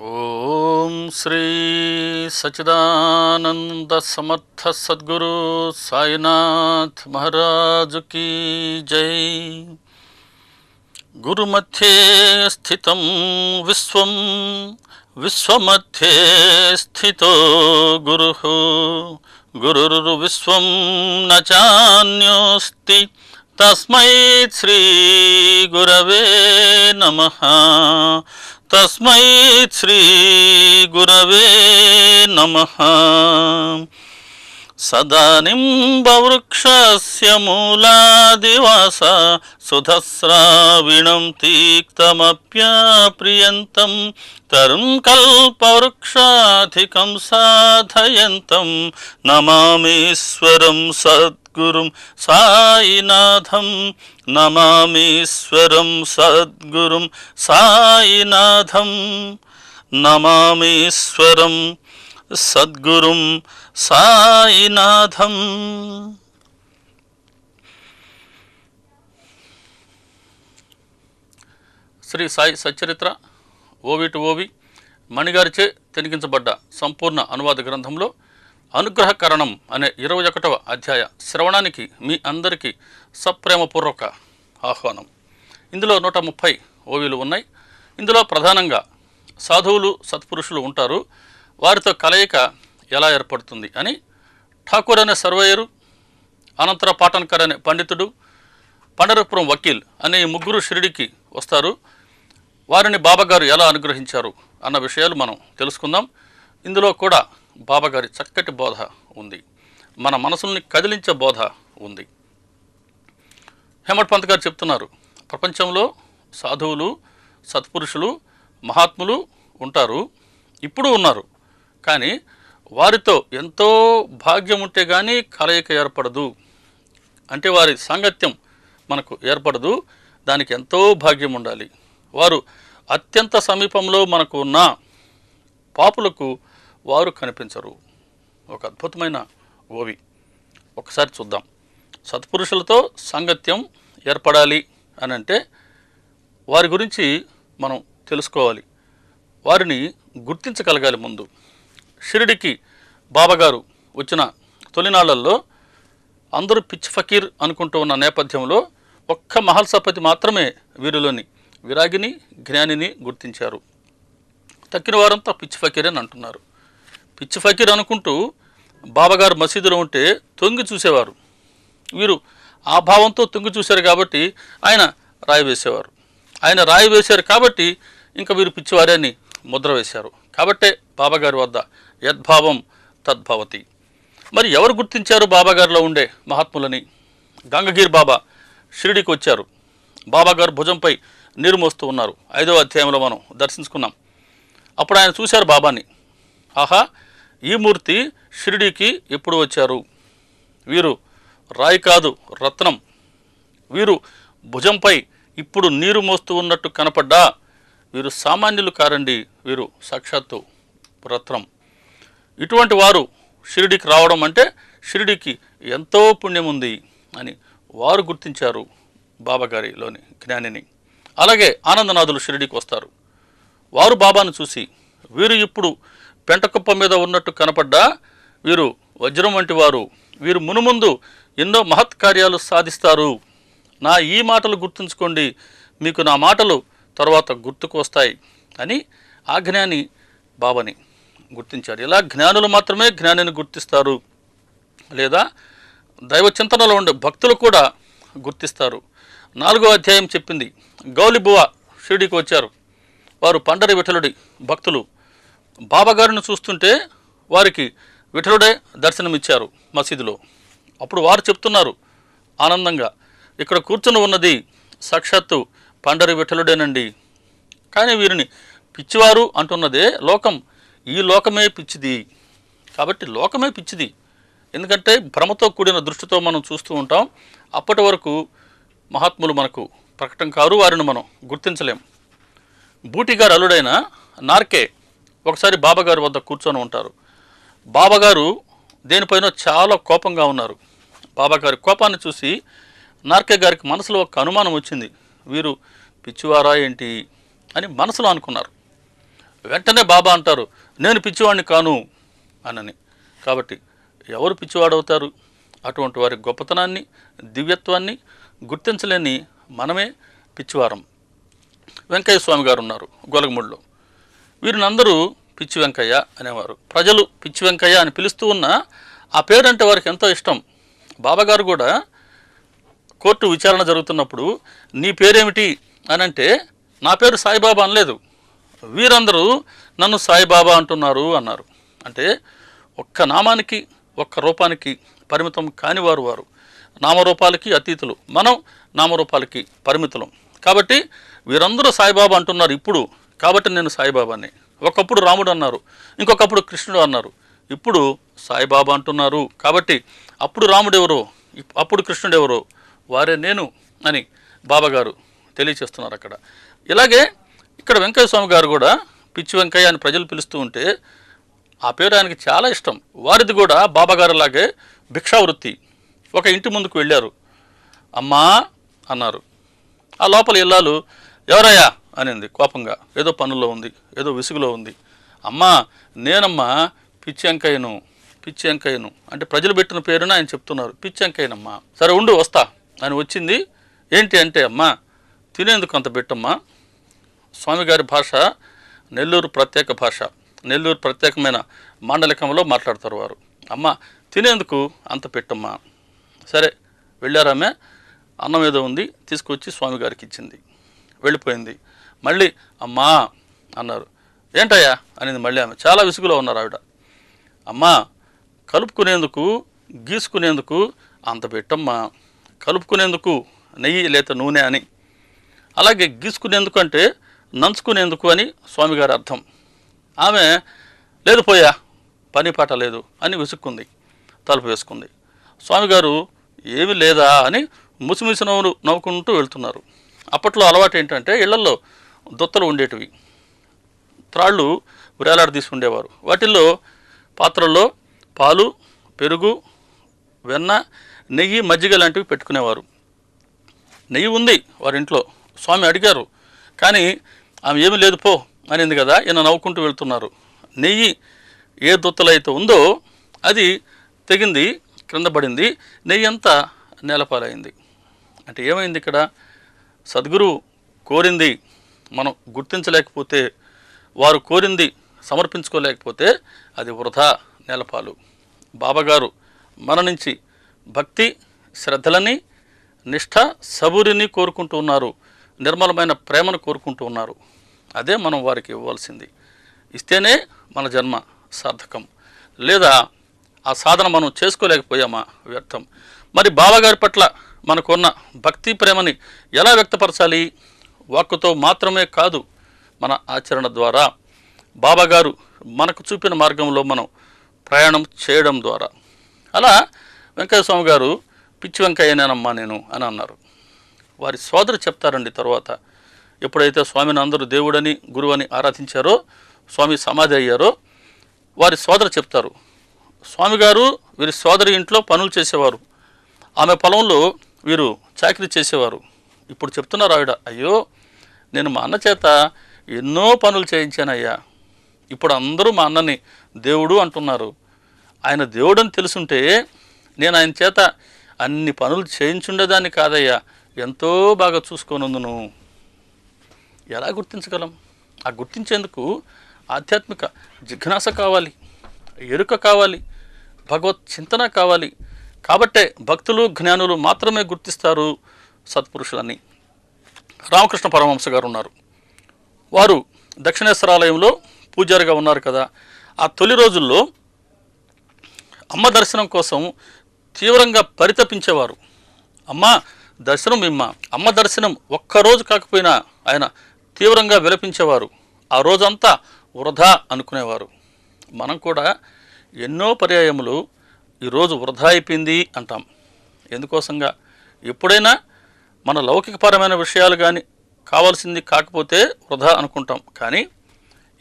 ఓం శ్రీ సచిదానంద సమర్థ సద్గురు సాయినాథ్ మహారాజు కీ జై. గురుమధ్యే స్థితం విశ్వం విశ్వమధ్యే స్థితో గురు. గురుర్విశ్వం న చాన్యోస్తి తస్మై శ్రీ గురవే నమః. తస్మై శ్రీ గురవే నమ. సదానింబవృక్షస్య మూలాదివాస సుధస్రావిణం తీక్తమప్యాప్రియంతం తరుం కల్పవృక్షాధికం సాధయంతం నమామీశ్వరం సద్గురుం సాయినాథం నమామీశ్వరం సద్గురుం సాయినాథం నమామీశ్వరం సద్గురుం సాయినాథం. శ్రీ సాయి సచ్చరిత్ర ఓవిటు ఓవి మణిగారిచే తెనిగించబడ్డ సంపూర్ణ అనువాద గ్రంథంలో అనుగ్రహకరణం అనే ఇరవై ఒకటవ అధ్యాయ శ్రవణానికి మీ అందరికీ సప్రేమపూర్వక ఆహ్వానం. ఇందులో నూట ముప్పై ఓవీలు ఉన్నాయి. ఇందులో ప్రధానంగా సాధువులు సత్పురుషులు ఉంటారు. వారితో కలయిక ఎలా ఏర్పడుతుంది అని ఠాకూర్ అనే సర్వేయరు అనంతర పాటన్కర్ అనే పండితుడు పండరపురం వకీల్ అనే ముగ్గురు షిరిడికి వస్తారు. వారిని బాబాగారు ఎలా అనుగ్రహించారు అన్న విషయాలు మనం తెలుసుకుందాం. ఇందులో కూడా బాబాగారి చక్కటి బోధ ఉంది. మన మనసుల్ని కదిలించే బోధ ఉంది. హేమట్ పంత్ గారు చెప్తున్నారు ప్రపంచంలో సాధువులు సత్పురుషులు మహాత్ములు ఉంటారు ఇప్పుడు ఉన్నారు. కానీ వారితో ఎంతో భాగ్యం ఉంటే కానీ కలయిక ఏర్పడదు. అంటే వారి సాంగత్యం మనకు ఏర్పడదు. దానికి ఎంతో భాగ్యం ఉండాలి వారు అత్యంత సమీపంలో మనకు ఉన్న పాపులకు వారు కనిపించరు. ఒక అద్భుతమైన ఓవి. ఒకసారి చూద్దాం. సత్పురుషులతో సాంగత్యం ఏర్పడాలి అని అంటే వారి గురించి మనం తెలుసుకోవాలి. వారిని గుర్తించగలగాలి ముందు. షిరిడికి బాబాగారు వచ్చిన తొలినాళ్ళలో అందరూ పిచ్ ఫకీర్ అనుకుంటూ ఉన్న నేపథ్యంలో ఒక్క మహల్సపతి మాత్రమే వీరిలోని విరాగిని జ్ఞానిని గుర్తించారు. తక్కిన వారంతా పిచ్ ఫకీర్ అని అంటున్నారు. పిచ్ ఫకీర్ అనుకుంటూ బాబాగారు మసీదులో ఉంటే తొంగి చూసేవారు. వీరు ఆ భావంతో తొంగి చూశారు కాబట్టి ఆయన రాయి వేసేవారు. ఆయన రాయి వేశారు కాబట్టి ఇంకా వీరు పిచ్చివారే అని ముద్ర వేశారు. కాబట్టే బాబాగారి వద్ద యద్భావం తద్భవతి. మరి ఎవరు గుర్తించారు బాబాగారిలో ఉండే మహాత్ములని? గంగగీర్ బాబా షిరిడికి వచ్చారు. బాబాగారు భుజంపై నీరు మోస్తూ ఉన్నారు. ఐదవ అధ్యాయంలో మనం దర్శించుకున్నాం. అప్పుడు ఆయన చూశారు బాబాని. ఆహా ఈ మూర్తి షిరిడీకి ఎప్పుడు వచ్చారు? వీరు రాయి కాదు రత్నం. వీరు భుజంపై ఇప్పుడు నీరు మోస్తూ ఉన్నట్టు కనపడ్డా? వీరు సామాన్యులు కారండి వీరు సాక్షాత్తు రత్నం. ఇటువంటి వారు షిరిడికి రావడం అంటే షిరిడికి ఎంతో పుణ్యం ఉంది అని వారు గుర్తించారు బాబాగారిలోని జ్ఞానిని. అలాగే ఆనందనాథులు షిరిడికి వస్తారు. వారు బాబాను చూసి వీరు ఇప్పుడు పెంటకుప్ప మీద ఉన్నట్టు కనపడ్డా? వీరు వజ్రం వంటి వారు. వీరు మునుముందు ఎన్నో మహత్ కార్యాలు సాధిస్తారు. నా ఈ మాటలు గుర్తుంచుకోండి. మీకు నా మాటలు తర్వాత గుర్తుకు వస్తాయి అని ఆజ్ఞాని బాబాని గుర్తించారు. ఇలా జ్ఞానులు మాత్రమే జ్ఞానిని గుర్తిస్తారు. లేదా దైవ చింతనలో ఉండే భక్తులు కూడా గుర్తిస్తారు. నాలుగో అధ్యాయం చెప్పింది. గౌలిబువ షిరిడికి వచ్చారు. వారు పండరి విఠలుడి భక్తులు. బాబాగారిని చూస్తుంటే వారికి విఠలుడే దర్శనమిచ్చారు మసీదులో. అప్పుడు వారు చెప్తున్నారు ఆనందంగా ఇక్కడ కూర్చుని ఉన్నది సాక్షాత్తు పండరి విఠలుడేనండి. కానీ వీరిని పిచ్చివారు అంటున్నదే లోకం. ఈ లోకమే పిచ్చిది. కాబట్టి లోకమే పిచ్చిది. ఎందుకంటే భ్రమతో కూడిన దృష్టితో మనం చూస్తూ ఉంటాం. అప్పటి వరకు మహాత్ములు మనకు ప్రకటన కారు వారిని మనం గుర్తించలేం. బూటిగారు అల్లుడైన నార్కే ఒకసారి బాబాగారి వద్ద కూర్చొని ఉంటారు. బాబాగారు దేనిపైన చాలా కోపంగా ఉన్నారు. బాబాగారి కోపాన్ని చూసి నార్కే గారికి మనసులో ఒక అనుమానం వచ్చింది. వీరు పిచ్చివారా ఏంటి అని మనసులో అనుకున్నారు. వెంటనే బాబా అంటారు నేను పిచ్చివాడిని కాను అనని. కాబట్టి ఎవరు పిచ్చివాడవుతారు? అటువంటి వారి గొప్పతనాన్ని దివ్యత్వాన్ని గుర్తించలేని మనమే పిచ్చివారం. వెంకయ్య స్వామి గారు ఉన్నారు గొలగముడిలో వీరిని అందరూ పిచ్చి వెంకయ్య అనేవారు. ప్రజలు పిచ్చి వెంకయ్య అని పిలుస్తూ ఉన్న ఆ పేరంటే వారికి ఎంతో ఇష్టం. బాబాగారు కూడా కోర్టు విచారణ జరుగుతున్నప్పుడు నీ పేరేమిటి? అని అంటే నా పేరు సాయిబాబా అనలేదు. వీరందరూ నన్ను సాయిబాబా అంటున్నారు అన్నారు. అంటే ఒక్క నామానికి ఒక్క రూపానికి పరిమితం కానివారు వారు నామరూపాలకి అతీతులు. మనం నామరూపాలకి పరిమితులం. కాబట్టి వీరందరూ సాయిబాబా అంటున్నారు ఇప్పుడు. కాబట్టి నేను సాయిబాబాని. ఒకప్పుడు రాముడు అన్నారు. ఇంకొకప్పుడు కృష్ణుడు అన్నారు. ఇప్పుడు సాయిబాబా అంటున్నారు. కాబట్టి అప్పుడు రాముడు ఎవరో అప్పుడు కృష్ణుడు ఎవరో వారే నేను అని బాబాగారు తెలియచేస్తున్నారు అక్కడ. ఇలాగే ఇక్కడ వెంకయ్య స్వామి గారు కూడా పిచ్చి వెంకయ్య అని ప్రజలు పిలుస్తూ ఉంటే ఆ పేరు ఆయనకి చాలా ఇష్టం. వారిది కూడా బాబాగారు లాగే భిక్షావృత్తి. ఒక ఇంటి ముందుకు వెళ్ళారు. అమ్మా అన్నారు. ఆ లోపల ఇల్లాలు ఎవరయ్యా అనింది కోపంగా. ఏదో పనుల్లో ఉంది ఏదో విసుగులో ఉంది. అమ్మా నేనమ్మా పిచ్చి వెంకయ్యను పిచ్చి వెంకయ్యను అంటే ప్రజలు పెట్టిన పేరున ఆయన చెప్తున్నారు. పిచ్చి వెంకయ్యనమ్మా. సరే ఉండు వస్తా. అని వచ్చింది. ఏంటి అంటే అమ్మా తినేందుకు అంత పెట్టమ్మా. స్వామిగారి భాష నెల్లూరు ప్రత్యేక భాష. నెల్లూరు ప్రత్యేకమైన మాండలికంలో మాట్లాడతారు వారు. అమ్మ తినేందుకు అంత పెట్టమ్మా. సరే వెళ్ళారామె అన్నం ఏదో ఉంది తీసుకొచ్చి స్వామిగారికి ఇచ్చింది. వెళ్ళిపోయింది. మళ్ళీ అమ్మా అన్నారు. ఏంటయ్యా? అనేది మళ్ళీ ఆమె. చాలా విసుగులో ఉన్నారు ఆవిడ. అమ్మా కలుపుకునేందుకు గీసుకునేందుకు అంత పెట్టమ్మా. కలుపుకునేందుకు నెయ్యి లేత నూనె అని. అలాగే గీసుకునేందుకు అంటే నంచుకునేందుకు అని స్వామిగారి అర్థం ఆమె లేదు పోయా పని పాట లేదు అని విసుక్కుంది తలుపు వేసుకుంది. స్వామిగారు ఏమి లేదా అని ముసిముసి నవ్వులు నవ్వుకుంటూ వెళ్తున్నారు. అప్పట్లో అలవాటు ఏంటంటే ఇళ్ళలో దొత్తలు ఉండేటివి. త్రాళ్ళు వేలాడదీసి ఉండేవారు. వాటిల్లో పాత్రల్లో పాలు పెరుగు వెన్న నెయ్యి మజ్జిగ లాంటివి పెట్టుకునేవారు. నెయ్యి ఉంది వారింట్లో. స్వామి అడిగారు కానీ ఆమె ఏమీ లేదు పో అనింది కదా. ఈయన నవ్వుకుంటూ వెళ్తున్నారు. నెయ్యి ఏ దుత్తలైతే ఉందో అది తెగింది క్రింద పడింది. నెయ్యి అంతా నేలపాలైంది. అంటే ఏమైంది ఇక్కడ? సద్గురువు కోరింది మనం గుర్తించలేకపోతే వారు కోరింది సమర్పించుకోలేకపోతే అది వృధా నేలపాలు. బాబాగారు మన నుంచి భక్తి శ్రద్ధలని నిష్ఠ సబురిని కోరుకుంటూ ఉన్నారు. నిర్మలమైన ప్రేమను కోరుకుంటూ ఉన్నారు. అదే మనం వారికి ఇవ్వాల్సింది. ఇస్తేనే మన జన్మ సార్థకం. లేదా ఆ సాధన మనం చేసుకోలేకపోయామా? వ్యర్థం. మరి బాబాగారి పట్ల మనకున్న భక్తి ప్రేమని ఎలా వ్యక్తపరచాలి? వాక్కుతో మాత్రమే కాదు మన ఆచరణ ద్వారా. బాబాగారు మనకు చూపిన మార్గంలో మనం ప్రయాణం చేయడం ద్వారా. అలా వెంకయ్య స్వామి గారు పిచ్చి వెంకయ్యనేనమ్మా నేను అని అన్నారు. వారి సోదరు చెప్తారండి తర్వాత. ఎప్పుడైతే స్వామిని అందరూ దేవుడని గురువని ఆరాధించారో స్వామి సమాధి అయ్యారో వారి సోదరు చెప్తారు. స్వామి గారు వీరి సోదరి ఇంట్లో పనులు చేసేవారు. ఆమె పొలంలో వీరు చాకరీ చేసేవారు. ఇప్పుడు చెప్తున్నారు ఆవిడ అయ్యో నేను మా అన్న చేత ఎన్నో పనులు చేయించానయ్యా. ఇప్పుడు అందరూ మా అన్నని దేవుడు అంటున్నారు. ఆయన దేవుడని తెలుసుంటే నేను ఆయన చేత అన్ని పనులు చేయించుండేదాన్ని కాదయ్యా. ఎంతో బాగా చూసుకోనందును. ఎలా గుర్తించగలం? ఆ గుర్తించేందుకు ఆధ్యాత్మిక జిజ్ఞాస కావాలి ఎరుక కావాలి భగవత్ చింతన కావాలి. కాబట్టే భక్తులు జ్ఞానులు మాత్రమే గుర్తిస్తారు సత్పురుషులని. రామకృష్ణ పరమహంస గారు ఉన్నారు. వారు దక్షిణేశ్వరాలయంలో పూజారిగా ఉన్నారు కదా. ఆ తొలి రోజుల్లో అమ్మ దర్శనం కోసం తీవ్రంగా పరితపించేవారు. అమ్మ దర్శనం ఇమ్మ. అమ్మ దర్శనం ఒక్కరోజు కాకపోయినా ఆయన తీవ్రంగా విలపించేవారు. ఆ రోజంతా వృధా అనుకునేవారు. మనం కూడా ఎన్నో పర్యాయములు ఈరోజు వృధా అయిపోయింది అంటాం. ఎందుకోసంగా? ఎప్పుడైనా మన లౌకికపరమైన విషయాలు కానీ కావాల్సింది కాకపోతే వృధా అనుకుంటాం. కానీ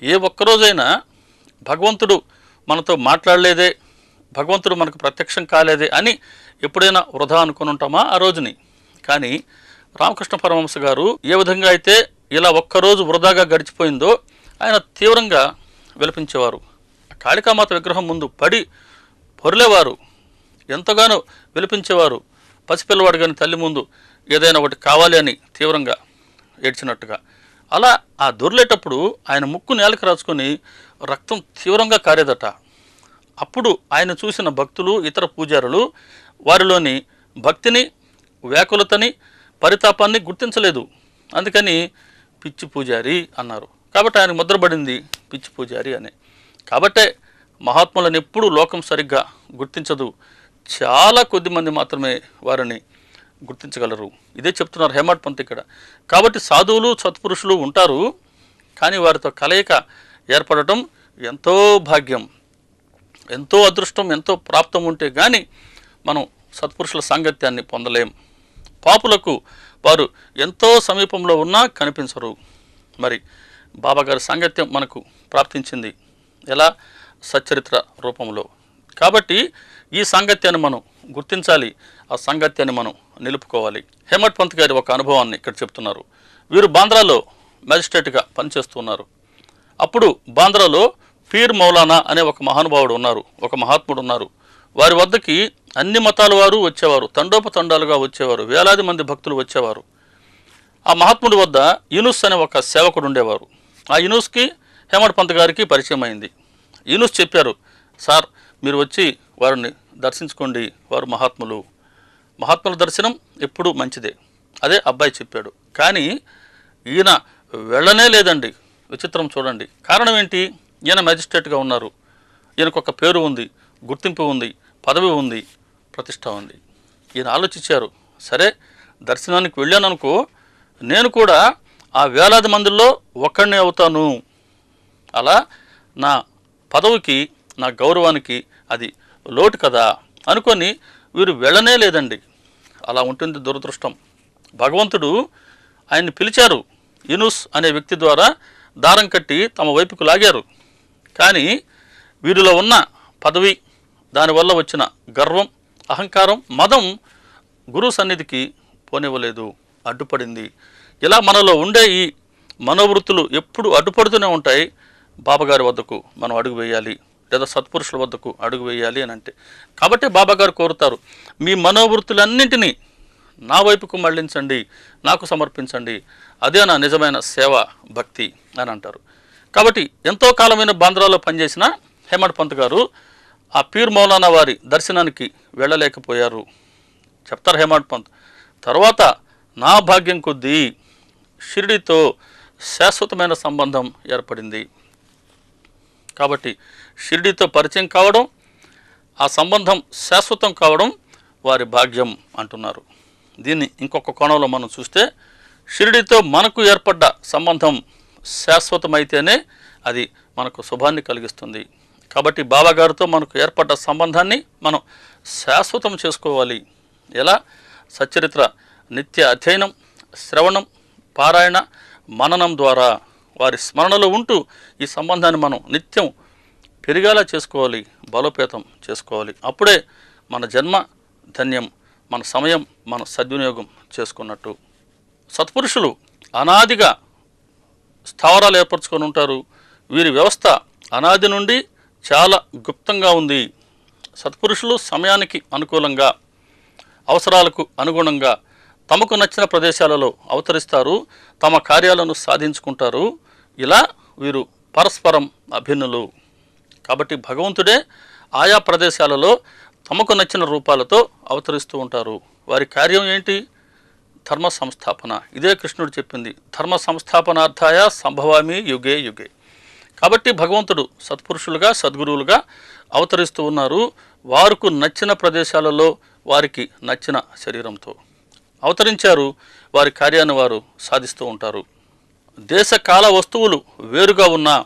ఏ ఒక్కరోజైనా భగవంతుడు మనతో మాట్లాడలేదే భగవంతుడు మనకు ప్రత్యక్షం కాలేదే అని ఎప్పుడైనా వృధా అనుకుని ఉంటామా ఆ రోజుని? కానీ రామకృష్ణ పరమహంస గారు ఏ విధంగా అయితే ఇలా ఒక్కరోజు వృధాగా గడిచిపోయిందో ఆయన తీవ్రంగా విలపించేవారు. కాళికామాత విగ్రహం ముందు పడి పొరలేవారు. ఎంతగానో విలపించేవారు. పసిపిల్లవాడు కానీ తల్లి ముందు ఏదైనా ఒకటి కావాలి అని తీవ్రంగా ఏడ్చినట్టుగా. అలా ఆ దొర్లేటప్పుడు ఆయన ముక్కు నేలకు రాచుకొని రక్తం తీవ్రంగా కారేదట. అప్పుడు ఆయన చూసిన భక్తులు ఇతర పూజారులు వారిలోని భక్తిని వ్యాకులతని పరితాపాన్ని గుర్తించలేదు. అందుకని పిచ్చి పూజారి అన్నారు. కాబట్టి ఆయన ముద్రపడింది పిచ్చి పూజారి అని. కాబట్టే మహాత్ములను ఎప్పుడూ లోకం సరిగ్గా గుర్తించదు. చాలా కొద్ది మంది మాత్రమే వారిని గుర్తించగలరు. ఇదే చెప్తున్నారు హేమట్ పంత్ ఇక్కడ. కాబట్టి సాధువులు సత్పురుషులు ఉంటారు. కానీ వారితో కలయిక ఏర్పడటం ఎంతో భాగ్యం. ఎంతో అదృష్టం ఎంతో ప్రాప్తం ఉంటే కానీ మనం సత్పురుషుల సాంగత్యాన్ని పొందలేం. పాపులకు వారు ఎంతో సమీపంలో ఉన్నా కనిపించరు. మరి బాబాగారి సాంగత్యం మనకు ప్రాప్తించింది ఎలా? సచ్చరిత్ర రూపంలో. కాబట్టి ఈ సాంగత్యాన్ని మనం గుర్తించాలి ఆ సాంగత్యాన్ని మనం నిలుపుకోవాలి. హేమట్ పంత్ గారి ఒక అనుభవాన్ని ఇక్కడ చెప్తున్నారు. వీరు బాంద్రాలో మ్యాజిస్ట్రేట్గా పనిచేస్తున్నారు. అప్పుడు బాంద్రాలో పీర్ మౌలానా అనే ఒక మహానుభావుడు ఉన్నారు ఒక మహాత్ముడు ఉన్నారు. వారి వద్దకి అన్ని మతాల వారు వచ్చేవారు తండోపతండాలుగా వచ్చేవారు వేలాది మంది భక్తులు వచ్చేవారు. ఆ మహాత్ముడి వద్ద యూనుస్ అనే ఒక సేవకుడు ఉండేవారు. ఆ యూనుస్కి హేమడ్ పంత్ గారికి పరిచయం అయింది. యూనుస్ చెప్పారు సార్ మీరు వచ్చి వారిని దర్శించుకోండి వారు మహాత్ములు. మహాత్ముల దర్శనం ఎప్పుడూ మంచిదే. అదే అబ్బాయి చెప్పాడు. కానీ ఈయన వెళ్ళనే లేదండి. విచిత్రం చూడండి. కారణం ఏంటి? ఈయన మ్యాజిస్ట్రేట్గా ఉన్నారు. ఈయనకు ఒక పేరు ఉంది గుర్తింపు ఉంది. పదవి ఉంది ప్రతిష్ట ఉంది. ఈయన ఆలోచించారు సరే దర్శనానికి వెళ్ళాను అనుకో నేను కూడా ఆ వేలాది మందిలో ఒక్కడినే అవుతాను. అలా నా పదవికి నా గౌరవానికి అది లోటు కదా అనుకొని వీరు వెళ్ళనే లేదండి. అలా ఉంటుంది దురదృష్టం. భగవంతుడు ఆయన్ని పిలిచారు. యునుస్ అనే వ్యక్తి ద్వారా దారం కట్టి తమ వైపుకు లాగారు. కానీ వీరిలో ఉన్న పదవి దానివల్ల వచ్చిన గర్వం అహంకారం మదం గురు సన్నిధికి పోనివ్వలేదు అడ్డుపడింది. ఇలా మనలో ఉండే ఈ మనోవృత్తులు ఎప్పుడు అడ్డుపడుతూనే ఉంటాయి. బాబాగారి వద్దకు మనం అడుగు వేయాలి లేదా సత్పురుషుల వద్దకు అడుగు వేయాలి అని అంటే. కాబట్టి బాబాగారు కోరుతారు మీ మనోవృత్తులన్నింటినీ నా వైపుకు మళ్ళించండి నాకు సమర్పించండి. అదే నా నిజమైన సేవ భక్తి అని అంటారు. కాబట్టి ఎంతో కాలమైన బాంద్రాలో పనిచేసిన హేమడ్ పంత్ గారు ఆ పీర్ మౌలానా వారి దర్శనానికి వెళ్ళలేకపోయారు. చెప్తారు హేమంత్ పంత్. తర్వాత నా భాగ్యం కొద్దీ షిరిడితో శాశ్వతమైన సంబంధం ఏర్పడింది. కాబట్టి షిరిడితో పరిచయం కావడం ఆ సంబంధం శాశ్వతం కావడం వారి భాగ్యం అంటున్నారు. దీన్ని ఇంకొక కోణంలో మనం చూస్తే షిరిడితో మనకు ఏర్పడ్డ సంబంధం శాశ్వతమైతేనే అది మనకు శుభాన్ని కలిగిస్తుంది. కాబట్టి బాబాగారితో మనకు ఏర్పడ్డ సంబంధాన్ని మనం శాశ్వతం చేసుకోవాలి. ఎలా? సచరిత్ర నిత్య అధ్యయనం శ్రవణం పారాయణ మననం ద్వారా. వారి స్మరణలో ఉంటూ ఈ సంబంధాన్ని మనం నిత్యం పెరిగేలా చేసుకోవాలి బలోపేతం చేసుకోవాలి. అప్పుడే మన జన్మ ధన్యం మన సమయం మన సద్వినియోగం చేసుకున్నట్టు. సత్పురుషులు అనాదిగా స్థావరాలు ఏర్పరచుకొని ఉంటారు. వీరి వ్యవస్థ అనాది నుండి చాలా గుప్తంగా ఉంది. సత్పురుషులు సమయానికి అనుకూలంగా అవసరాలకు అనుగుణంగా తమకు నచ్చిన ప్రదేశాలలో అవతరిస్తారు తమ కార్యాలను సాధించుకుంటారు. ఇలా వీరు పరస్పరం అభిన్నులు. కాబట్టి భగవంతుడే ఆయా ప్రదేశాలలో తమకు నచ్చిన రూపాలతో అవతరిస్తూ ఉంటారు. వారి కార్యం ఏంటి? ధర్మ సంస్థాపన. ఇదే కృష్ణుడు చెప్పింది. ధర్మ సంస్థాపనార్థాయ సంభవామి యుగే యుగే. కాబట్టి భగవంతుడు సత్పురుషులుగా సద్గురువులుగా అవతరిస్తూ ఉన్నారు. వారికి నచ్చిన ప్రదేశాలలో వారికి నచ్చిన శరీరంతో అవతరించారు. వారి కార్యాన్ని వారు సాధిస్తూ ఉంటారు. దేశ కాల వస్తువులు వేరుగా ఉన్నా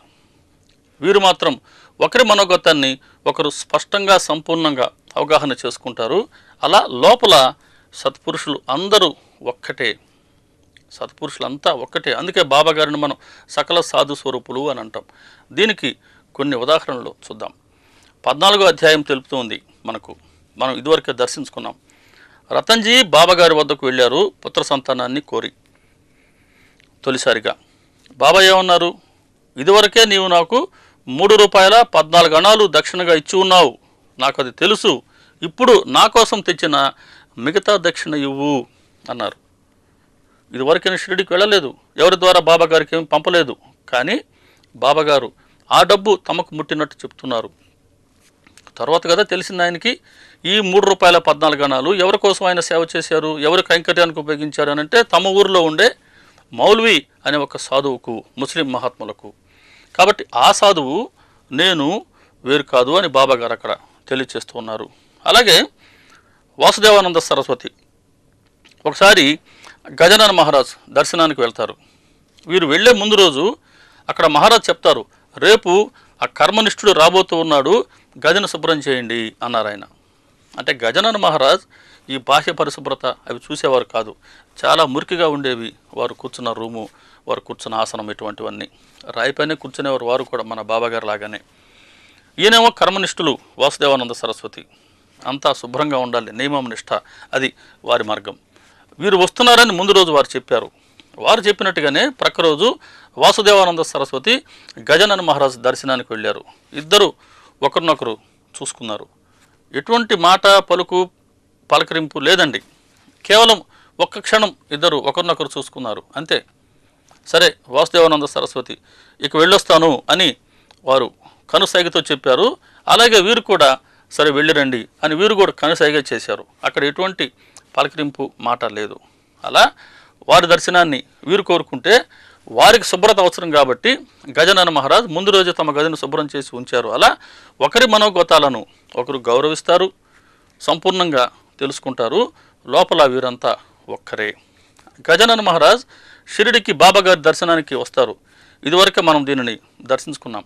వీరు మాత్రం ఒకరి మనోగతాన్ని ఒకరు స్పష్టంగా సంపూర్ణంగా అవగాహన చేసుకుంటారు. అలా లోపల సత్పురుషులు అందరూ ఒక్కటే. సత్పురుషులంతా ఒక్కటే. అందుకే బాబా గారిని మనం సకల సాధు స్వరూపులు అని అంటాం. దీనికి కొన్ని ఉదాహరణలు చూద్దాం. పద్నాలుగో అధ్యాయం తెలుపుతుంది మనకు. మనం ఇదివరకే దర్శించుకున్నాం. రతన్జీ బాబాగారి వద్దకు వెళ్ళారు పుత్ర సంతానాన్ని కోరి. తొలిసారిగా బాబా ఏమన్నారు? ఇదివరకే నీవు నాకు మూడు రూపాయల పద్నాలుగు అణాలు దక్షిణగా ఇచ్చి ఉన్నావు. నాకు అది తెలుసు. ఇప్పుడు నా కోసం తెచ్చిన మిగతా దక్షిణ ఇవ్వు అన్నారు. ఇదివరకైనా షిరిడికి వెళ్ళలేదు. ఎవరి ద్వారా బాబా గారికి ఏమి పంపలేదు. కానీ బాబాగారు ఆ డబ్బు తమకు ముట్టినట్టు చెప్తున్నారు. తర్వాత కదా తెలిసింది ఆయనకి ఈ మూడు రూపాయల పద్నాలుగు గణాలు ఎవరి కోసం ఆయన సేవ చేశారు ఎవరి కైంకర్యానికి ఉపయోగించారు అని అంటే తమ ఊరిలో ఉండే మౌల్వి అనే ఒక సాధువుకు ముస్లిం మహాత్ములకు. కాబట్టి ఆ సాధువు నేను వేరు కాదు అని బాబాగారు అక్కడ తెలియచేస్తూ ఉన్నారు. అలాగే వాసుదేవానంద సరస్వతి. ఒకసారి గజానన మహారాజ్ దర్శనానికి వెళ్తారు. వీరు వెళ్ళే ముందు రోజు అక్కడ మహారాజ్ చెప్తారు రేపు ఆ కర్మనిష్ఠుడు రాబోతూ ఉన్నాడు గజను శుభ్రం చేయండి అన్నారు ఆయన. అంటే గజనన మహారాజ్ ఈ బాహ్య పరిశుభ్రత అవి చూసేవారు కాదు. చాలా మురికిగా ఉండేవి. వారు కూర్చున్న రూము వారు కూర్చున్న ఆసనం ఇటువంటివన్నీ. రాయిపైనే కూర్చునేవారు వారు కూడా మన బాబాగారు లాగానే. ఈయనేమో కర్మనిష్ఠులు వాసుదేవానంద సరస్వతి. అంతా శుభ్రంగా ఉండాలి నియమం నిష్ఠ. అది వారి మార్గం. వీరు వస్తున్నారని ముందు రోజు వారు చెప్పారు. వారు చెప్పినట్టుగానే ప్రక్క రోజు వాసుదేవానంద సరస్వతి గజనన్ మహారాజ్ దర్శనానికి వెళ్ళారు. ఇద్దరు ఒకరినొకరు చూసుకున్నారు. ఎటువంటి మాట పలుకు పలకరింపు లేదండి. కేవలం ఒక్క క్షణం ఇద్దరు ఒకరినొకరు చూసుకున్నారు. అంతే. సరే వాసుదేవానంద సరస్వతి ఇక వెళ్ళొస్తాను అని వారు కనుసైగతో చెప్పారు. అలాగే వీరు కూడా సరే వెళ్ళిరండి అని వీరు కూడా కనుసైగ చేశారు. అక్కడ ఎటువంటి పలకరింపు మాట లేదు. అలా వారి దర్శనాన్ని వీరు కోరుకుంటే వారికి శుభ్రత అవసరం కాబట్టి గజనన మహారాజ్ ముందు రోజు తమ గదిని శుభ్రం చేసి ఉంచారు. అలా ఒకరి మనోగతాలను ఒకరు గౌరవిస్తారు సంపూర్ణంగా తెలుసుకుంటారు. లోపల వీరంతా ఒక్కరే. గజనన మహారాజ్ షిరిడికి బాబాగారి దర్శనానికి వస్తారు. ఇదివరకే మనం దీనిని దర్శించుకున్నాం.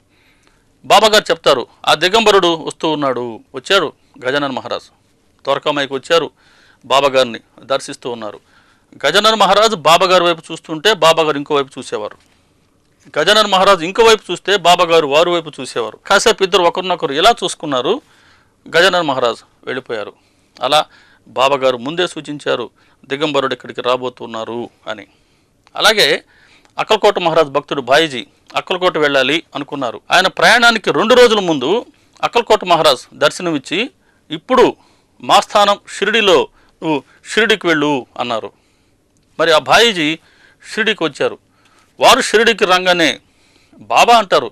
బాబాగారు చెప్తారు ఆ దిగంబరుడు వస్తూ ఉన్నాడు వచ్చాడు గజనన్ మహారాజ్. త్వరకమైకి వచ్చారు. బాబాగారిని దర్శిస్తూ ఉన్నారు. గజనన్ మహారాజ్ బాబాగారి వైపు చూస్తుంటే బాబాగారు ఇంకో వైపు చూసేవారు. గజనన్ మహారాజ్ ఇంకో వైపు చూస్తే బాబాగారు వారు వైపు చూసేవారు. కాసేపు ఇద్దరు ఒకరినొకరు ఎలా చూసుకున్నారు? గజనన్ మహారాజ్ వెళ్ళిపోయారు. అలా బాబాగారు ముందే సూచించారు దిగంబరుడు ఇక్కడికి రాబోతున్నారు అని. అలాగే అక్కలకోట మహారాజ్ భక్తుడు బాయిజీ అక్కలకోట వెళ్ళాలి అనుకున్నారు. ఆయన ప్రయాణానికి రెండు రోజుల ముందు అక్కలకోట మహారాజ్ దర్శనమిచ్చి ఇప్పుడు మా స్థానం షిరిడిలో నువ్వు షిరిడికి వెళ్ళు అన్నారు. మరి ఆ భాయిజీ షిరిడికి వచ్చారు. వారు షిరిడికి రంగానే బాబా అంటారు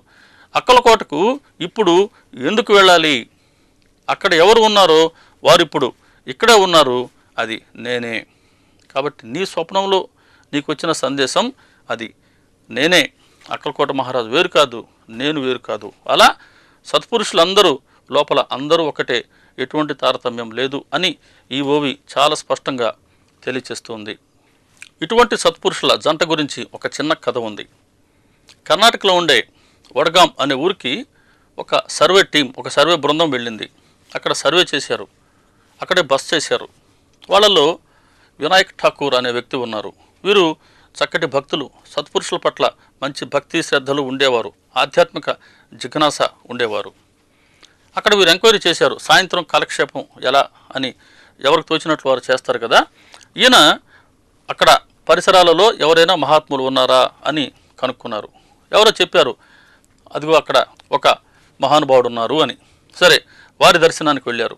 అక్కలకోటకు ఇప్పుడు ఎందుకు వెళ్ళాలి? అక్కడ ఎవరు ఉన్నారో వారు ఇప్పుడు ఇక్కడే ఉన్నారు అది నేనే. కాబట్టి నీ స్వప్నంలో నీకు వచ్చిన సందేశం అది నేనే. అక్కలకోట మహారాజు వేరు కాదు నేను వేరు కాదు. అలా సత్పురుషులందరూ లోపల అందరూ ఒకటే ఎటువంటి తారతమ్యం లేదు అని ఈ ఓవి చాలా స్పష్టంగా తెలియచేస్తుంది. ఇటువంటి సత్పురుషుల జంట గురించి ఒక చిన్న కథ ఉంది. కర్ణాటకలో ఉండే వడగాం అనే ఊరికి ఒక సర్వే టీం ఒక సర్వే బృందం వెళ్ళింది. అక్కడ సర్వే చేశారు. అక్కడే బస్ చేశారు. వాళ్ళలో వినాయక్ ఠాకూర్ అనే వ్యక్తి ఉన్నారు. వీరు చక్కటి భక్తులు సత్పురుషుల పట్ల మంచి భక్తి శ్రద్ధలు ఉండేవారు. ఆధ్యాత్మిక జిజ్ఞాస ఉండేవారు. అక్కడ వీరు ఎంక్వైరీ చేశారు సాయంత్రం కాలక్షేపం ఎలా అని ఎవరికి తోచినట్లు వారు చేస్తారు కదా? ఈయన అక్కడ పరిసరాలలో ఎవరైనా మహాత్ములు ఉన్నారా అని కనుక్కున్నారు. ఎవరో చెప్పారు అదిగో అక్కడ ఒక మహానుభావుడు ఉన్నారు అని. సరే వారి దర్శనానికి వెళ్ళారు.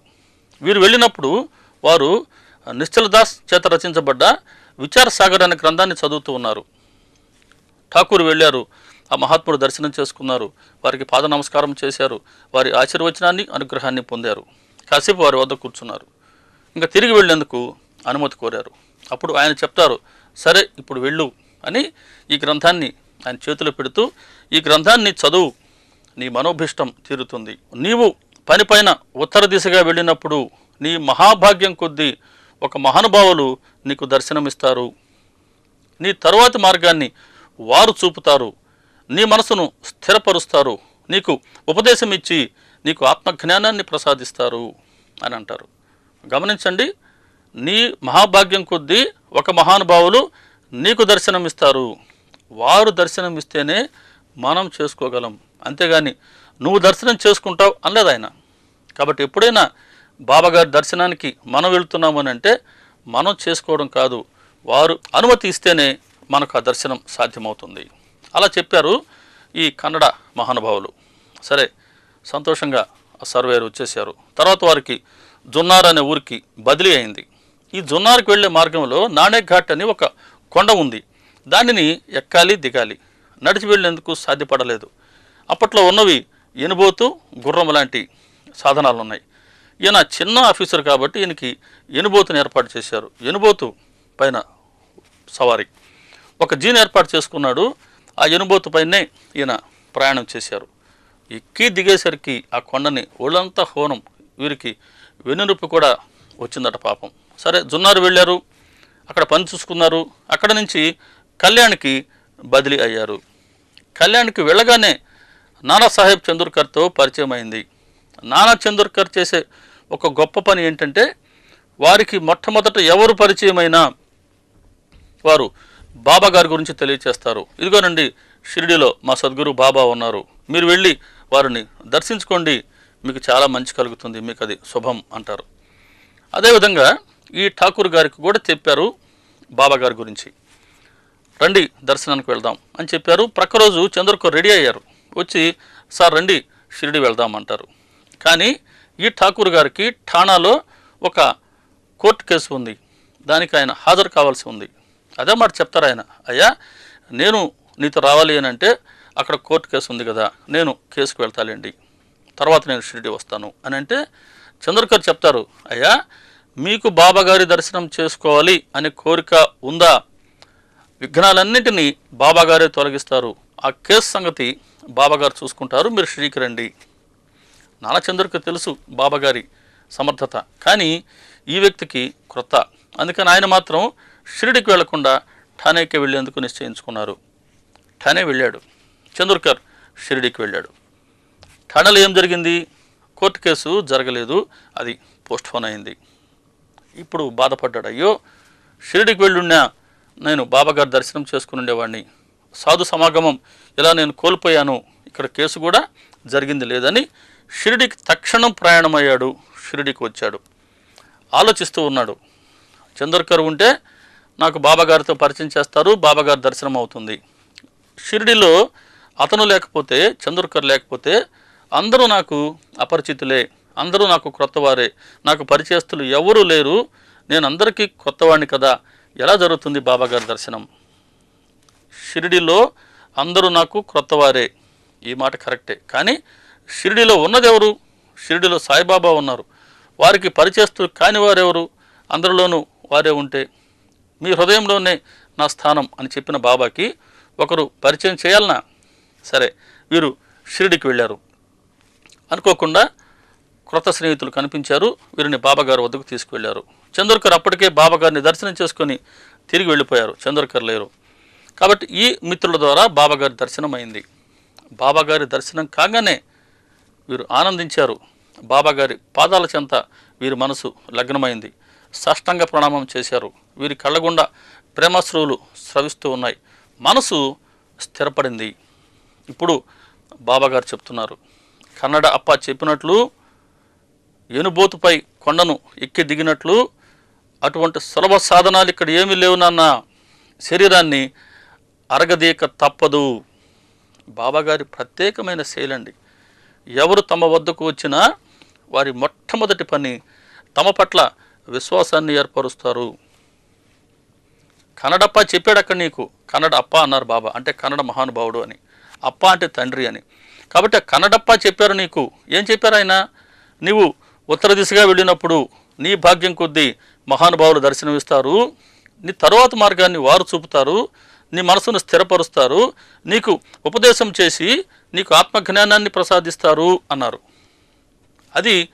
వీరు వెళ్ళినప్పుడు వారు నిశ్చలదాస్ చేత రచించబడ్డ విచార సాగర్ అనే గ్రంథాన్ని చదువుతూ ఉన్నారు. ఠాకూర్ వెళ్ళారు ఆ మహాత్ముడు దర్శనం చేసుకున్నారు. వారికి పాద నమస్కారం చేశారు. వారి ఆశీర్వచనాన్ని అనుగ్రహాన్ని పొందారు. కాసేపు వారి వద్ద కూర్చున్నారు. ఇంకా తిరిగి వెళ్ళేందుకు అనుమతి కోరారు. అప్పుడు ఆయన చెప్తారు సరే ఇప్పుడు వెళ్ళు అని ఈ గ్రంథాన్ని ఆయన చేతిలో పెడుతూ ఈ గ్రంథాన్ని చదువు. నీ మనోభిష్టం తీరుతుంది. నీవు పనిపైన ఉత్తర దిశగా వెళ్ళినప్పుడు నీ మహాభాగ్యం కొద్దీ ఒక మహానుభావులు నీకు దర్శనమిస్తారు. నీ తరువాతి మార్గాన్ని వారు చూపుతారు. నీ మనసును స్థిరపరుస్తారు. నీకు ఉపదేశం ఇచ్చి నీకు ఆత్మజ్ఞానాన్ని ప్రసాదిస్తారు అని అంటారు. గమనించండి నీ మహాభాగ్యం కొద్దీ ఒక మహానుభావులు నీకు దర్శనమిస్తారు. వారు దర్శనం ఇస్తేనే మనం చేసుకోగలం. అంతేగాని నువ్వు దర్శనం చేసుకుంటావు అనలేదు ఆయన. కాబట్టి ఎప్పుడైనా బాబాగారి దర్శనానికి మనం వెళ్తున్నాము అని అంటే మనం చేసుకోవడం కాదు. వారు అనుమతి ఇస్తేనే మనకు ఆ దర్శనం సాధ్యమవుతుంది. అలా చెప్పారు ఈ కన్నడ మహానుభావులు. సరే సంతోషంగా ఆ సర్వేరు వచ్చేసారు. తర్వాత వారికి జున్నార్ అనే ఊరికి బదిలీ అయింది. ఈ జున్నార్కి వెళ్ళే మార్గంలో నాణేఘాట్ అని ఒక కొండ ఉంది. దానిని ఎక్కాలి దిగాలి. నడిచి వెళ్ళేందుకు సాధ్యపడలేదు. అప్పట్లో ఉన్నవి ఎనుబోతు గుర్రం లాంటి సాధనాలు ఉన్నాయి ఈయన చిన్న ఆఫీసర్ కాబట్టి ఈయనకి ఎనుబోతుని ఏర్పాటు చేశారు. ఎనుబోతు పైన సవారీ. ఒక జీన్ ఏర్పాటు చేసుకున్నాడు. ఆ ఎనుబోతు పైనే ఈయన ప్రయాణం చేశారు. ఎక్కి దిగేసరికి ఆ కొండని ఒళ్ళంతా హోనం వీరికి వెన్నునొప్పి కూడా వచ్చిందట పాపం. సరే జున్నారు వెళ్ళారు అక్కడ పని చూసుకున్నారు అక్కడ నుంచి కళ్యాణ్కి బదిలీ అయ్యారు. కళ్యాణ్కి వెళ్ళగానే నానాసాహెబ్ చంద్రకర్తో పరిచయం అయింది. నానా చందూర్కర్ చేసే ఒక గొప్ప పని ఏంటంటే వారికి మొట్టమొదట ఎవరు పరిచయమైనా వారు బాబా గారి గురించి తెలియచేస్తారు. ఇదిగోనండి షిరిడిలో మా సద్గురు బాబా ఉన్నారు. మీరు వెళ్ళి వారిని దర్శించుకోండి. మీకు చాలా మంచి కలుగుతుంది. మీకు అది శుభం అంటారు. అదేవిధంగా ఈ ఠాకూర్ గారికి కూడా చెప్పారు బాబా గారి గురించి. రండి దర్శనానికి వెళ్దాం అని చెప్పారు. ప్రక్క రోజు చంద్రకో రెడీ అయ్యారు. వచ్చి సార్ రండి షిరిడి వెళ్దాం అంటారు. కానీ ఈ ఠాకూర్ గారికి ఠాణాలో ఒక కోర్టు కేసు ఉంది. దానికి ఆయన హాజరు కావాల్సి ఉంది. అదే మాట చెప్తారు ఆయన. అయ్యా నేను నీతో రావాలి అని అంటే అక్కడ కోర్టు కేసు ఉంది కదా నేను కేసుకు వెళ్తాలేండి. తర్వాత నేను షిరిడి వస్తాను అని అంటే చంద్రకర్ చెప్తారు. అయ్యా మీకు బాబాగారి దర్శనం చేసుకోవాలి అనే కోరిక ఉందా? విఘ్నాలన్నింటినీ బాబాగారే తొలగిస్తారు. ఆ కేసు సంగతి బాబాగారు చూసుకుంటారు. మీరు షిరికి రండి. నానచంద్రుడికి తెలుసు బాబాగారి సమర్థత. కానీ ఈ వ్యక్తికి క్రొత్త. అందుకని ఆయన మాత్రం షిరిడికి వెళ్ళకుండా ఠానేకి వెళ్ళేందుకు నిశ్చయించుకున్నారు. ఠానే వెళ్ళాడు. చంద్రకర్ షిరిడికి వెళ్ళాడు. ఠాణేలో ఏం జరిగింది? కోర్టు కేసు జరగలేదు. అది పోస్ట్పోన్ అయింది. ఇప్పుడు బాధపడ్డాడు. అయ్యో షిరిడికి వెళ్ళున్నా నేను బాబాగారు దర్శనం చేసుకుని ఉండేవాడిని. సాధు సమాగమం ఇలా నేను కోల్పోయాను? ఇక్కడ కేసు కూడా జరిగింది లేదని షిరిడికి తక్షణం ప్రయాణమయ్యాడు. షిరిడికి వచ్చాడు. ఆలోచిస్తూ ఉన్నాడు. చంద్రకర్ ఉంటే నాకు బాబాగారితో పరిచయం చేస్తారు బాబాగారు దర్శనం అవుతుంది. షిరిడిలో అతను లేకపోతే చంద్రకర్ లేకపోతే అందరూ నాకు అపరిచితులే అందరూ నాకు క్రొత్తవారే నాకు పరిచయస్తులు ఎవరూ లేరు నేను అందరికీ కొత్తవాడిని కదా ఎలా జరుగుతుంది బాబాగారి దర్శనం? షిరిడిలో అందరూ నాకు క్రొత్తవారే ఈ మాట కరెక్టే. కానీ షిరిడిలో ఉన్నదెవరు? షిరిడిలో సాయిబాబా ఉన్నారు. వారికి పరిచయస్తులు కాని వారెవరు అందరిలోనూ వారే ఉంటే మీ హృదయంలోనే నా స్థానం అని చెప్పిన బాబాకి ఒకరు పరిచయం చేయాలనా? సరే వీరు షిరిడికి వెళ్ళారు. అనుకోకుండా క్రొత్త స్నేహితులు కనిపించారు వీరిని బాబాగారు వద్దకు తీసుకువెళ్ళారు. చంద్రకర్ అప్పటికే బాబాగారిని దర్శనం చేసుకొని తిరిగి వెళ్ళిపోయారు. చంద్రకర్ లేరు. కాబట్టి ఈ మిత్రుల ద్వారా బాబాగారి దర్శనం అయింది బాబాగారి దర్శనం కాగానే వీరు ఆనందించారు. బాబాగారి పాదాల చెంత వీరి మనసు లగ్నమైంది. సాష్టంగ ప్రణామం చేశారు. వీరి కళ్ళగుండా ప్రేమాశ్రువులు స్రవిస్తూ ఉన్నాయి. మనసు స్థిరపడింది. ఇప్పుడు బాబాగారు చెప్తున్నారు. కన్నడ అప్ప చెప్పినట్లు ఎనుబోతుపై కొండను ఎక్కి దిగినట్లు అటువంటి సులభ సాధనాలు ఇక్కడ ఏమీ లేవు నాన్న. శరీరాన్ని అరగదీక తప్పదు. బాబాగారి ప్రత్యేకమైన శైలండి. ఎవరు తమ వద్దకు వచ్చినా వారి మొట్టమొదటి పని తమ పట్ల విశ్వాసాన్ని ఏర్పరుస్తారు. కన్నడప్ప చెప్పాడు అక్కడ నీకు? కన్నడ అప్ప అన్నారు బాబా. అంటే కన్నడ మహానుభావుడు అని. అప్ప అంటే తండ్రి అని. కాబట్టి కన్నడప్ప చెప్పారు నీకు. ఏం చెప్పారు ఆయన? నీవు ఉత్తర దిశగా వెళ్ళినప్పుడు నీ భాగ్యం కొద్దీ మహానుభావులు దర్శనమిస్తారు. నీ తరువాత మార్గాన్ని వారు చూపుతారు. నీ మనసును స్థిరపరుస్తారు. నీకు ఉపదేశం చేసి నీకు ఆత్మజ్ఞానాన్ని ప్రసాదిస్తారు అన్నారు. అది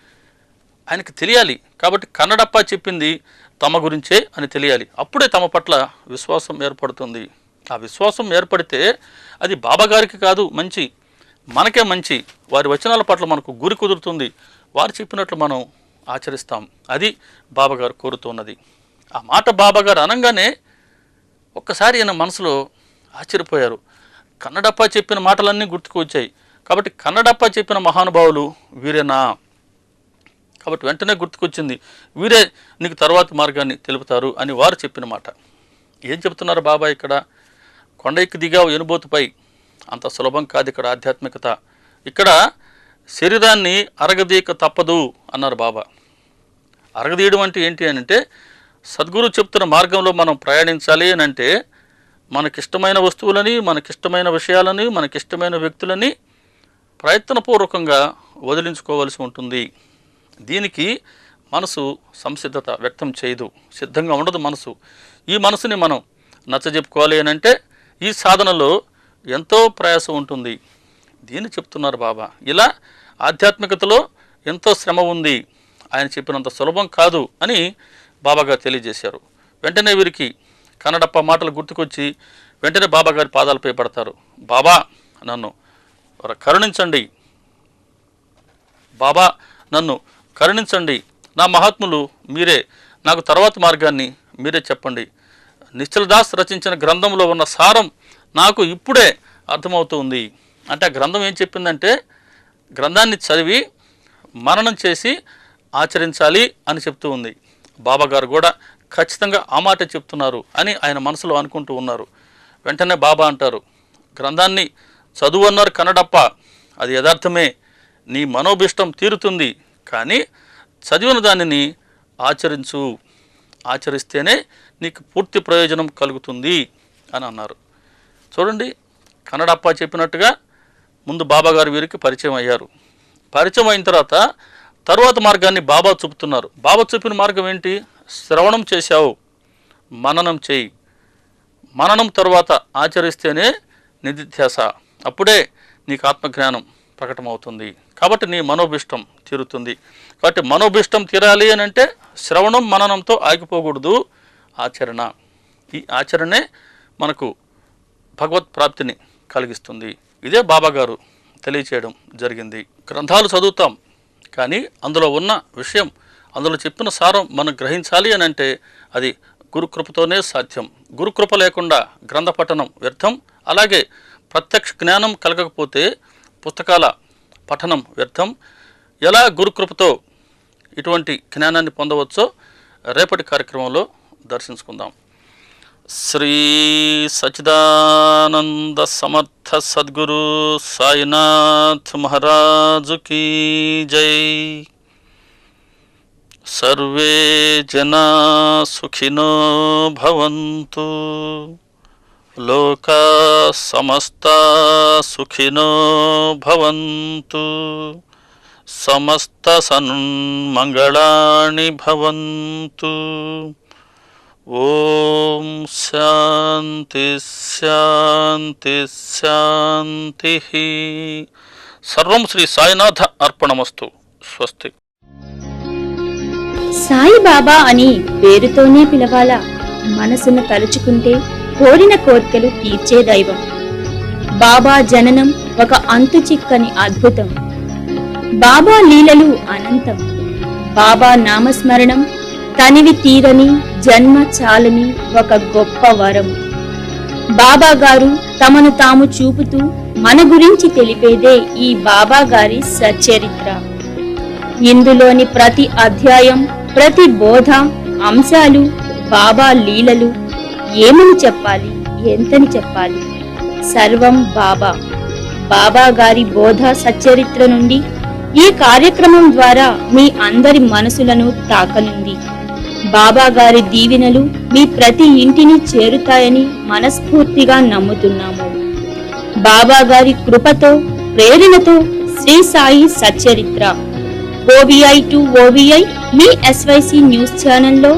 ఆయనకి తెలియాలి. కాబట్టి కన్నడప్ప చెప్పింది తమ గురించే అని తెలియాలి. అప్పుడే తమ పట్ల విశ్వాసం ఏర్పడుతుంది. ఆ విశ్వాసం ఏర్పడితే అది బాబాగారికి కాదు మంచి మనకే మంచి. వారి వచనాల పట్ల మనకు గురి కుదురుతుంది. వారు చెప్పినట్లు మనం ఆచరిస్తాం. అది బాబాగారు కోరుతున్నది. ఆ మాట బాబాగారు అనగానే ఒక్కసారి ఈయన మనసులో ఆశ్చర్యపోయారు. కన్నడప్ప చెప్పిన మాటలన్నీ గుర్తుకు వచ్చాయి. కాబట్టి కన్నడప్ప చెప్పిన మహానుభావులు వీరేనా? కాబట్టి వెంటనే గుర్తుకొచ్చింది. వీరే నీకు తర్వాత మార్గాన్ని తెలుపుతారు అని వారు చెప్పిన మాట. ఏం చెప్తున్నారు బాబా ఇక్కడ? కొండ ఎక్కి దిగావు ఎనుబోతుపై అంత సులభం కాదు ఇక్కడ ఆధ్యాత్మికత. ఇక్కడ శరీరాన్ని అరగదీయక తప్పదు అన్నారు బాబా. అరగదీయడం అంటే ఏంటి అని అంటే సద్గురు చెప్తున్న మార్గంలో మనం ప్రయాణించాలి అని అంటే మనకిష్టమైన వస్తువులని మనకిష్టమైన విషయాలని మనకిష్టమైన వ్యక్తులని ప్రయత్నపూర్వకంగా వదిలించుకోవలసి ఉంటుంది. దీనికి మనసు సంసిద్ధత వ్యక్తం చేయదు సిద్ధంగా ఉండదు మనసు. ఈ మనసుని మనం నచ్చజెప్పుకోవాలి అని అంటే ఈ సాధనలో ఎంతో ప్రయాసం ఉంటుంది. దీన్ని చెప్తున్నారు బాబా. ఇలా ఆధ్యాత్మికతలో ఎంతో శ్రమ ఉంది. ఆయన చెప్పినంత సులభం కాదు అని బాబాగారు తెలియజేశారు. వెంటనే వీరికి కన్నడప్ప మాటలు గుర్తుకొచ్చి వెంటనే బాబాగారి పాదాలపై పడతారు. బాబా నన్ను కరుణించండి. బాబా నన్ను కరుణించండి. నా మహాత్ములు మీరే నాకు తర్వాత మార్గాన్ని మీరే చెప్పండి. నిశ్చలదాస్ రచించిన గ్రంథంలో ఉన్న సారం నాకు ఇప్పుడే అర్థమవుతుంది. అంటే ఆ గ్రంథం ఏం చెప్పిందంటే గ్రంథాన్ని చదివి మననం చేసి ఆచరించాలి అని చెప్తూ ఉంది. బాబా గారు కూడా ఖచ్చితంగా ఆ మాట చెప్తున్నారు అని ఆయన మనసులో అనుకుంటూ ఉన్నారు. వెంటనే బాబా అంటారు గ్రంథాన్ని చదువు అన్నారు కన్నడప్ప అది యథార్థమే. నీ మనోభిష్టం తీరుతుంది. కానీ చదివిన దానిని ఆచరించు. ఆచరిస్తేనే నీకు పూర్తి ప్రయోజనం కలుగుతుంది అని అన్నారు. చూడండి కన్నడప్ప చెప్పినట్టుగా ముందు బాబా గారు వీరికి పరిచయం అయ్యారు. పరిచయం అయిన తర్వాత తరువాత మార్గాన్ని బాబా చూపుతున్నారు. బాబా చూపిన మార్గం ఏంటి? శ్రవణం చేశావు మననం చేయి. మననం తర్వాత ఆచరిస్తేనే నిధిధ్యాస. అప్పుడే నీకు ఆత్మజ్ఞానం ప్రకటమవుతుంది. కాబట్టి నీ మనోభిష్టం తీరుతుంది. కాబట్టి మనోభిష్టం తీరాలి అని అంటే శ్రవణం మననంతో ఆగిపోకూడదు. ఆచరణ. ఈ ఆచరణే మనకు భగవత్ ప్రాప్తిని కలిగిస్తుంది. ఇదే బాబాగారు తెలియచేయడం జరిగింది. గ్రంథాలు చదువుతాం. కానీ అందులో ఉన్న విషయం అందులో చెప్పిన సారం మనం గ్రహించాలి అని అంటే అది గురుకృపతోనే సాధ్యం. గురుకృప లేకుండా గ్రంథ పఠనం వ్యర్థం. అలాగే ప్రత్యక్ష జ్ఞానం కలగకపోతే పుస్తకాల పఠనం వ్యర్థం. ఎలా గురుకృపతో ఇటువంటి జ్ఞానాన్ని పొందవచ్చో రేపటి కార్యక్రమంలో దర్శించుకుందాం. శ్రీ సచిదానంద సమర్థ సద్గురు సాయినాథ్ మహారాజుకి జై. సర్వే జనా సుఖినో భవంతు. లోకా సమస్త సుఖినో భవంతు సమస్త సన్మంగళాని భవంతు. ఓం శాంతి శాంతి శాంతి సర్వం శ్రీ సాయినాథ అర్పణమస్తు. స్వస్తి. సాయిబాబా అని పేరుతోనే పిలవాలా? మనసును తలుచుకుంటే కోరిన కోర్కెలు తీర్చే దైవం. బాబా జననం ఒక అంతు చిక్కని అద్భుతం. బాబా లీలలు అనంతం. బాబా నామస్మరణం తనివి తీరని జన్మ చాలని ఒక గొప్ప వరం. బాబా గారు తమను తాము చూపుతూ మన గురించి తెలిపేదే ఈ బాబా గారి సచ్చరిత్ర ఇందులోని ప్రతి అధ్యాయం ప్రతి బోధ అంశాలు బాబా లీలలు ఏమని చెప్పాలి? ఎంతని చెప్పాలి? సర్వం బాబా. బాబా గారి బోధ సచ్చరిత్ర నుండి ఈ కార్యక్రమం ద్వారా మీ అందరి మనసులను తాకనుంది. బాబా గారి దీవెనలు మీ ప్రతి ఇంటిని చేరుతాయని మనస్ఫూర్తిగా నమ్ముతున్నాము. బాబా గారి కృపతో ప్రేరణతో శ్రీ సాయి సచ్చరిత్ర. ఓవిఐ టు ఓవిఐ మీ ఎస్వైసి న్యూస్ ఛానల్లో